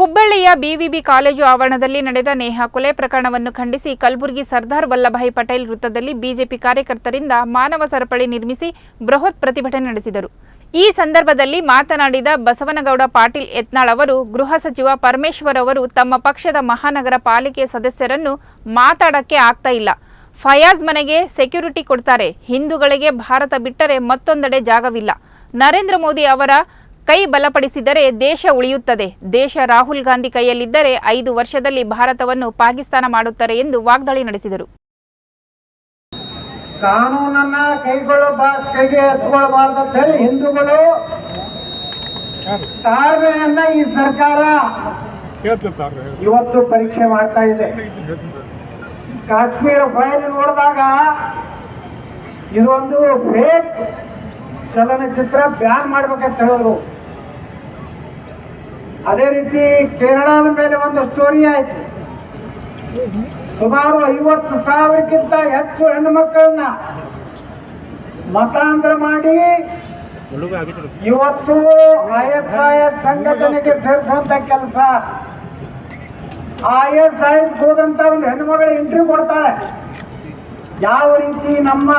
ಹುಬ್ಬಳ್ಳಿಯ BVB college ಆವರಣದಲ್ಲಿ ನಡೆದ ನೇಹಾ ಕೊಲೆ ಪ್ರಕರಣವನ್ನು ಖಂಡಿಸಿ ಕಲಬುರಗಿ ಸರ್ದಾರ್ ವಲ್ಲಭಾಯಿ ಪಟೇಲ್ ವೃತ್ತದಲ್ಲಿ ಬಿಜೆಪಿ ಕಾರ್ಯಕರ್ತರಿಂದ ಮಾನವ ಸರಪಳಿ ನಿರ್ಮಿಸಿ ಬೃಹತ್ ಪ್ರತಿಭಟನೆ ನಡೆಸಿದರು. ಈ ಸಂದರ್ಭದಲ್ಲಿ ಮಾತನಾಡಿದ ಬಸವನಗೌಡ ಪಾಟೀಲ್ ಯತ್ನಾಳ್ ಅವರು, ಗೃಹ ಸಚಿವ ಪರಮೇಶ್ವರ್ ಅವರು ತಮ್ಮ ಪಕ್ಷದ ಮಹಾನಗರ ಪಾಲಿಕೆ ಸದಸ್ಯರನ್ನು ಮಾತಾಡಕ್ಕೆ ಆಗ್ತಾ ಇಲ್ಲ. ಫಯಾಜ್ ಮನೆಗೆ ಸೆಕ್ಯೂರಿಟಿ ಕೊಡ್ತಾರೆ. ಹಿಂದೂಗಳಿಗೆ ಭಾರತ ಬಿಟ್ಟರೆ ಮತ್ತೊಂದೆಡೆ ಜಾಗವಿಲ್ಲ. ನರೇಂದ್ರ ಮೋದಿ ಅವರ ಕೈ ಬಲಪಡಿಸಿದರೆ ದೇಶ ಉಳಿಯುತ್ತದೆ. ದೇಶ ರಾಹುಲ್ ಗಾಂಧಿ ಕೈಯಲ್ಲಿದ್ದರೆ ಐದು ವರ್ಷದಲ್ಲಿ ಭಾರತವನ್ನು ಪಾಕಿಸ್ತಾನ ಮಾಡುತ್ತಾರೆ ಎಂದು ವಾಗ್ದಾಳಿ ನಡೆಸಿದರು. ಕಾನೂನನ್ನ ಕೈಗೆ ಎತ್ಕೊಳ್ಬಾರ್ದು ಅಂತ ಹೇಳಿ ಹಿಂದೂಗಳು ತಾಳ್ಮೆಯನ್ನ ಈ ಸರ್ಕಾರ ಇವತ್ತು ಪರೀಕ್ಷೆ ಮಾಡ್ತಾ ಇದೆ. ಕಾಶ್ಮೀರ ಫೈಲ್ ನೋಡಿದಾಗ ಇದೊಂದು ಫೇಕ್ ಚಲನಚಿತ್ರ ಬ್ಯಾನ್ ಮಾಡ್ಬೇಕಂತ ಹೇಳಿದ್ರು. ಅದೇ ರೀತಿ ಕೇರಳದ ಮೇಲೆ ಒಂದು ಸ್ಟೋರಿ ಆಯ್ತು. ಸುಮಾರು ಐವತ್ತು ಸಾವಿರಕ್ಕಿಂತ ಹೆಚ್ಚು ಹೆಣ್ಣು ಮಕ್ಕಳನ್ನ ಮತಾಂತರ ಮಾಡಿ ಇವತ್ತು ಐ ಎಸ್ ಐ ಸಂಘಟನೆಗೆ ಸೇರಿಸುವಂತ ಕೆಲಸ. ಐ ಎಸ್ ಐ ಹೋದಂತ ಒಂದು ಹೆಣ್ಮಗಳು ಎಂಟ್ರಿ ಕೊಡ್ತಾಳೆ. ಯಾವ ರೀತಿ ನಮ್ಮ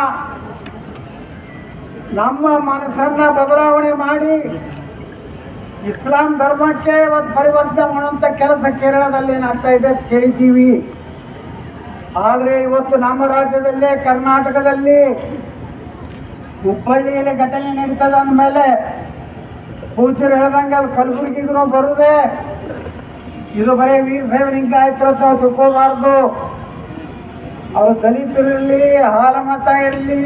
ನಮ್ಮ ಮನಸ್ಸನ್ನ ಬದಲಾವಣೆ ಮಾಡಿ ಇಸ್ಲಾಂ ಧರ್ಮಕ್ಕೆ ಇವತ್ತು ಪರಿವರ್ತನೆ ಮಾಡುವಂತ ಕೆಲಸ ಕೇರಳದಲ್ಲಿ ಏನಾಗ್ತಾ ಇದೆ ಕೇಳಿದ್ದೀವಿ. ಆದರೆ ಇವತ್ತು ನಮ್ಮ ರಾಜ್ಯದಲ್ಲೇ, ಕರ್ನಾಟಕದಲ್ಲಿ ಹುಬ್ಬಳ್ಳಿಯಲ್ಲಿ ಘಟನೆ ನಡೀತದ ಅಂದಮೇಲೆ ಪೂಜರು ಹೇಳ್ದಂಗೆ ಅದು ಕಲಬುರಗಿಗೂ ಬರುದೇ. ಇದು ಬರೀ ವೀರ ಹಿಂಗೆ ಆಯ್ತು ಅಂತ ತಿಳ್ಕೋಬಾರ್ದು. ಅವರು ಹಾಲಮತ ಇರಲಿ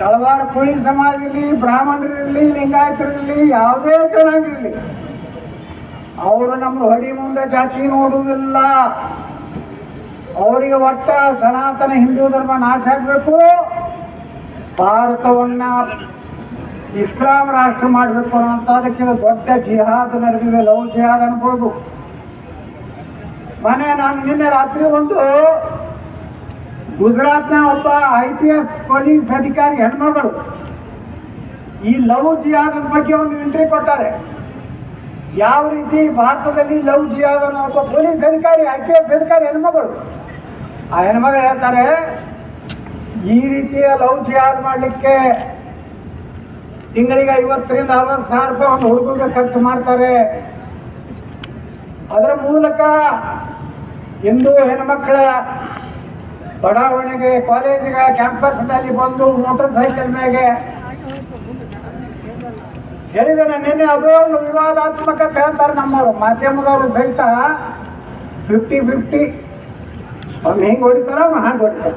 ತಳವಾರ ಕುಳಿ ಸಮಾಜ ಇರಲಿ ಬ್ರಾಹ್ಮಣರಿರಲಿ, ಲಿಂಗಾಯತರಿರಲಿ, ಯಾವುದೇ ಚೆನ್ನಾಗಿರಲಿ ಅವರು ನಮ್ಮ ಹೊಡಿ ಮುಂದೆ ಜಾತಿ ನೋಡುವುದಿಲ್ಲ. ಅವರಿಗೆ ಒಟ್ಟ ಸನಾತನ ಹಿಂದೂ ಧರ್ಮ ನಾಶ ಆಗಬೇಕು. ಭಾರತವನ್ನ ಇಸ್ಲಾಂ ರಾಷ್ಟ್ರ ಮಾಡಬೇಕು ಅನ್ನೋಂಥದಕ್ಕೆ ದೊಡ್ಡ ಜಿಹಾದ್ ನಡೆದಿದೆ, ಲವ್ ಜಿಹಾದ್ ಅನ್ಬೋದು. ಮನೆ ನಾನು ನಿನ್ನೆ ರಾತ್ರಿ ಒಂದು ಗುಜರಾತ್ನ ಒಬ್ಬ ಐ ಪಿ ಎಸ್ ಪೊಲೀಸ್ ಅಧಿಕಾರಿ ಹೆಣ್ಮಗಳು ಈ ಲವ್ ಜಿಯಾದನ ಬಗ್ಗೆ ಒಂದು ಎಂಟ್ರಿ ಕೊಟ್ಟಾರೆ. ಯಾವ ರೀತಿ ಭಾರತದಲ್ಲಿ ಲವ್ ಜಿಯಾದ ಒಬ್ಬ ಪೊಲೀಸ್ ಅಧಿಕಾರಿ, ಐ ಪಿ ಎಸ್ ಅಧಿಕಾರಿ ಹೆಣ್ಮಗಳು, ಆ ಹೆಣ್ಮಗಳು ಹೇಳ್ತಾರೆ, ಈ ರೀತಿಯ ಲವ್ ಜಿಯಾದ್ ಮಾಡಲಿಕ್ಕೆ ತಿಂಗಳಿಗೆ ಐವತ್ತರಿಂದ ಅರವತ್ತು ಸಾವಿರ ರೂಪಾಯಿ ಒಂದು ಹುಡುಗರಿಗೆ ಖರ್ಚು ಮಾಡ್ತಾರೆ. ಅದರ ಮೂಲಕ ಹಿಂದೂ ಹೆಣ್ಮಕ್ಕಳ ಬಡಾವಣೆಗೆ, ಕಾಲೇಜಿಗೆ, ಕ್ಯಾಂಪಸ್ನಲ್ಲಿ ಬಂದು ಮೋಟರ್ ಸೈಕಲ್ ಮೇಲೆ ಹೇಳಿದ್ದೇನೆ, ನಿನ್ನೆ ಅದು ಒಂದು ವಿವಾದಾತ್ಮಕ ಕೇಳ್ತಾರೆ ನಮ್ಮವರು, ಮಾಧ್ಯಮದವರು ಸಹಿತ ಫಿಫ್ಟಿ ಫಿಫ್ಟಿ ಅವ್ನು ಹೆಂಗೆ ಹೊಡಿತಾರ? ಅವ್ನು ಹಂಗೆ ಹೊಡಿತಾರ?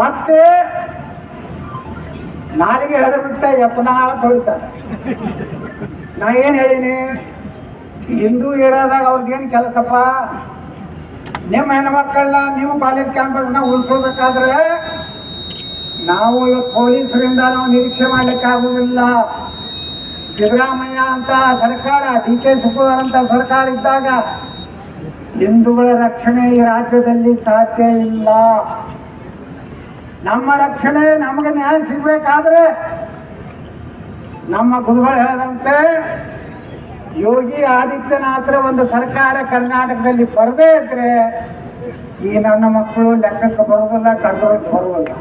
ಮತ್ತೆ ನಾಲಿಗೆ ಹೇಳಿಬಿಟ್ಟ ಎಪ್ಪನಾಳ ಹೊಡಿತಾರೆ ನಾ ಏನು ಹೇಳಿನಿ? ಹಿಂದೂ ಏರಿಯಾದಾಗ ಅವ್ರಿಗೇನು ಕೆಲಸಪ್ಪ? ನಿಮ್ಮ ಹೆಣ್ಮಕ್ಕಳನ್ನ ನೀವು ಕಾಲೇಜ್ ಕ್ಯಾಂಪಸ್ನ ಉಳಿಸ್ಕೋಬೇಕಾದ್ರೆ ನಾವು ಇವತ್ತು ಪೊಲೀಸರಿಂದ ನಾವು ನಿರೀಕ್ಷೆ ಮಾಡ್ಲಿಕ್ಕೆ ಆಗುವುದಿಲ್ಲ ಸಿದ್ದರಾಮಯ್ಯ ಅಂತ ಸರ್ಕಾರ ಡಿ ಕೆ ಶಿವಕುಮಾರ್ ಅಂತ ಸರ್ಕಾರ ಇದ್ದಾಗ ಹಿಂದೂಗಳ ರಕ್ಷಣೆ ಈ ರಾಜ್ಯದಲ್ಲಿ ಸಾಧ್ಯ ಇಲ್ಲ. ನಮ್ಮ ರಕ್ಷಣೆ ನಮಗೆ ನ್ಯಾಯ ಸಿಗಬೇಕಾದ್ರೆ ನಮ್ಮ ಗುರುಗಳು ಹೇಳಿದಂತೆ ಯೋಗಿ ಆದಿತ್ಯನಾಥರ ಒಂದು ಸರ್ಕಾರ ಕರ್ನಾಟಕದಲ್ಲಿ ಬರದೇ ಇದ್ರೆ ಈ ನನ್ನ ಮಕ್ಕಳು ಲೆಕ್ಕಕ್ಕೆ ಬರೋದಿಲ್ಲ ಕಂಟ್ರೋಲ್ಗೆ ಬರುವುದಿಲ್ಲ.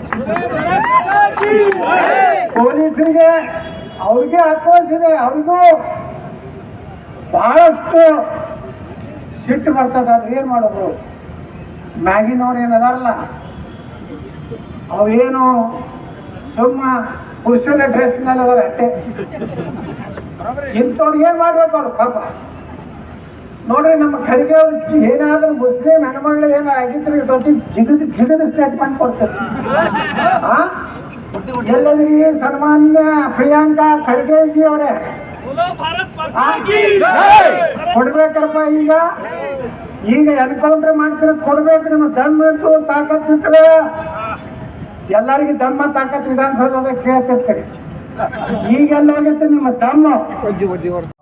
ಪೊಲೀಸರಿಗೆ ಅವ್ರಿಗೆ ಆಕ್ರೋಶ ಇದೆ, ಅವ್ರಿಗೂ ಬಹಳಷ್ಟು ಸಿಟ್ಟು ಬರ್ತದ. ಅದ್ರ ಏನ್ ಮಾಡೋದು? ಮ್ಯಾಗಿನವ್ರು ಏನು ಅದಾರಲ್ಲ ಅವೇನು ಸುಮ್ಮ ಪುರುಷನ ಡ್ರೆಸ್ ಮೇಲೆ ಅದಾರ ಅಟ್ಟೆ ಇಂಥವ್ರು ಏನು ಮಾಡ್ಬೇಕು ಅವ್ರು? ಪಾಪ. ನೋಡ್ರಿ, ನಮ್ಮ ಖರ್ಗೆ ಅವ್ರು ಏನಾದ್ರೂ ಮುಸ್ಲಿಂ ಹೆಣ್ಮಗಳು ಏನಾರು ಆಗಿದ್ರೆ ಪ್ರತಿ ಜಿಗದ್ ಜಿಗದ ಸ್ಟೇಟ್ಮೆಂಟ್ ಕೊಡ್ತಾರೆ? ಎಲ್ಲದ್ರಿ ಸನ್ಮಾನ್ಯ ಪ್ರಿಯಾಂಕಾ ಖರ್ಗೆಜಿ ಅವರೇ. ಕೊಡ್ಬೇಕಪ್ಪ ಈಗ. ಈಗ ಎನ್ಕೌಂಟರ್ ಮಾಡ್ತಿರ ಕೊಡ್ಬೇಕು, ನಿಮ್ಮ ದಮ್ ಇತ್ತು ತಾಕತ್ ಇದ್ರೆ ಎಲ್ಲರಿಗೂ ದಮ್ಮ ತಾಕತ್ ವಿಧಾನಸೌಧದಾಗ ಕೇಳ್ತಿರ್ತೀರಿ ಈಗೆಲ್ಲ ಹೋಗಿತ್ತು ನಿಮ್ಮ ದಮ್ಮ